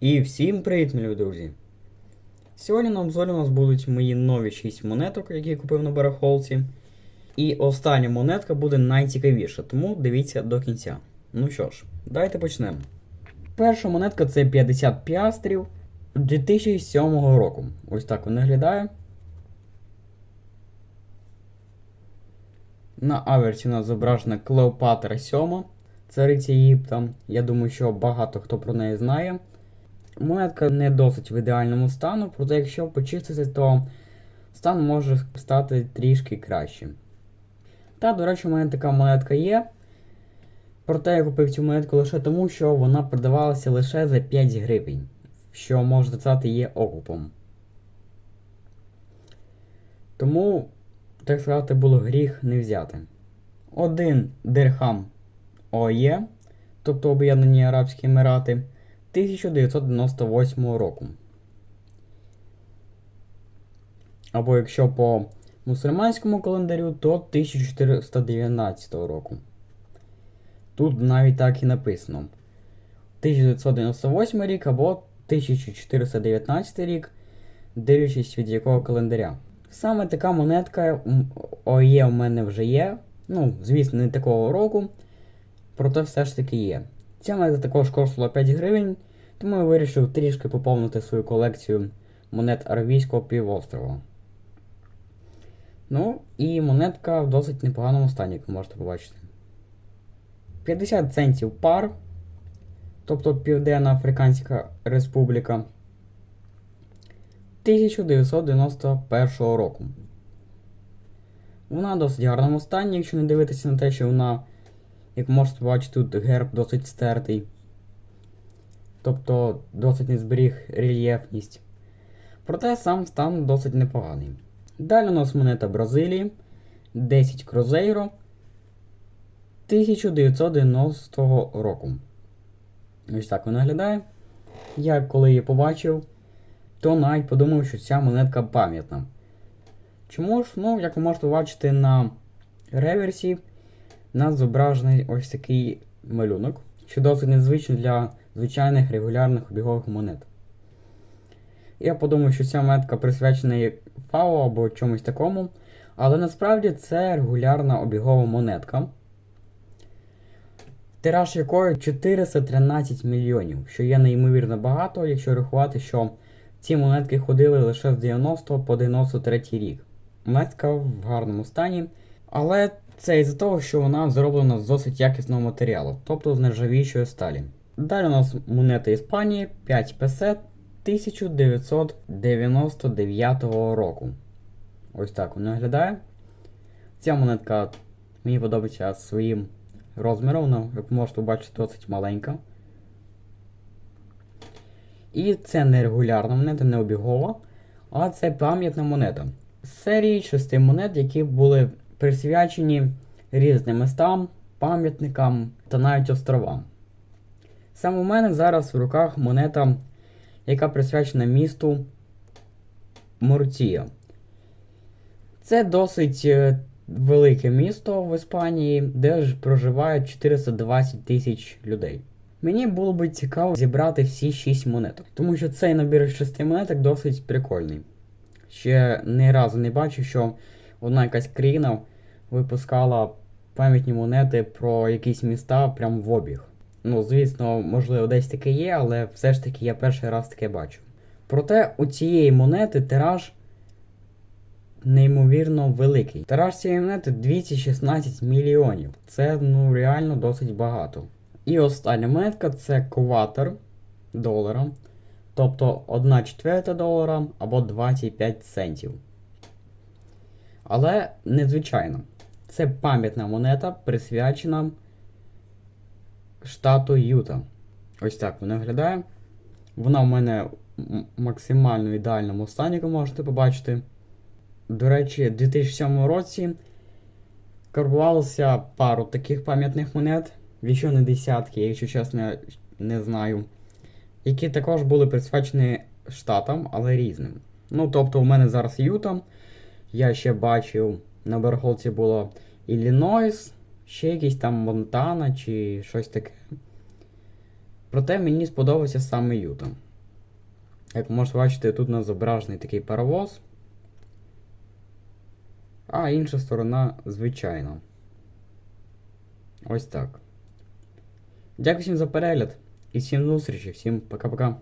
І всім привіт, мої друзі! Сьогодні на обзорі у нас будуть мої нові 6 монеток, які я купив на барахолці. І остання монетка буде найцікавіша, тому дивіться до кінця. Ну що ж, давайте почнемо. Перша монетка це 50 піастрів 2007 року. Ось так вона виглядає. На аверсі у нас зображена Клеопатра 7, цариця Єгипта. Я думаю, що багато хто про неї знає. Монетка не досить в ідеальному стану, проте якщо почистити, то стан може стати трішки кращим. Та, до речі, у мене така монетка є. Проте я купив цю монетку лише тому, що вона продавалася лише за 5 гривень, що може стати є окупом. Тому, так сказати, було гріх не взяти. Один дирхам ОЄ, тобто Об'єднані Арабські Емірати. 1998 року. Або якщо по мусульманському календарю, то 1419 року. Тут навіть так і написано. 1998 рік або 1419 рік, дивлячись від якого календаря. Саме така монетка ОЄ в мене вже є. Ну, звісно, не такого року, проте все ж таки є. Ця монета також коштувала 5 гривень, тому я вирішив трішки поповнити свою колекцію монет Аравійського півострова. Ну, і монетка в досить непоганому стані, як ви можете побачити. 50 центів пар, тобто Південна Африканська Республіка 1991 року. Вона в досить гарному стані, якщо не дивитися на те, що вона, як можете бачити, тут герб досить стертий. Тобто досить не зберіг рельєфність. Проте сам стан досить непоганий. Далі у нас монета Бразилії 10 Крузейро 1990 року. Ось так вона виглядає. Я коли її побачив, то навіть подумав, що ця монетка пам'ятна. Чому ж, ну, як ви можете бачити на реверсі, нас зображений ось такий малюнок, що досить незвично для звичайних регулярних обігових монет. Я подумав, що ця монетка присвячена ФАО або чомусь такому, але насправді це регулярна обігова монетка, тираж якої 413 мільйонів, що є неймовірно багато, якщо рахувати, що ці монетки ходили лише з 90 по 93 рік. Монетка в гарному стані, але це із-за того, що вона зроблена з досить якісного матеріалу, тобто з нержавіючої сталі. Далі у нас монета Іспанії 5 песет 1999 року. Ось так вона виглядає. Ця монетка мені подобається своїм розміром, вона, як можете бачити, досить маленька. І це не регулярна монета, не обігова, а це пам'ятна монета. З серії шести монет, які були присвячені різним містам, пам'ятникам та навіть островам. Саме у мене зараз в руках монета, яка присвячена місту Мурція. Це досить е, велике місто в Іспанії, де ж проживають 420 тисяч людей. Мені було б цікаво зібрати всі 6 монеток, тому що цей набір з 6 монеток досить прикольний. Ще ні разу не бачив, що одна якась країна випускала пам'ятні монети про якісь міста прямо в обіг. Ну, звісно, можливо, десь таке є, але все ж таки я перший раз таке бачу. Проте у цієї монети тираж неймовірно великий. Тираж цієї монети 216 мільйонів. Це ну реально досить багато. І остання монетка це кватер долара. Тобто 1 четверта долара або 25 центів. Але незвичайно. Це пам'ятна монета, присвячена штату Юта. Ось так вона виглядає. Вона в мене максимально ідеальному стані, як ви можете побачити. До речі, в 2007 році карбувалося пару таких пам'ятних монет, якщо не десятки, якщо чесно, не знаю, які також були присвячені штатам, але різним. Ну, тобто, у мене зараз Юта. Я ще бачив, на барахолці було Іллінойс, ще якийсь там Монтана чи щось таке. Проте мені сподобався саме Юта. Як можете бачити, тут у нас зображений такий паровоз. А інша сторона звичайна. Ось так. Дякую всім за перегляд і всім зустрічі, всім пока-пока.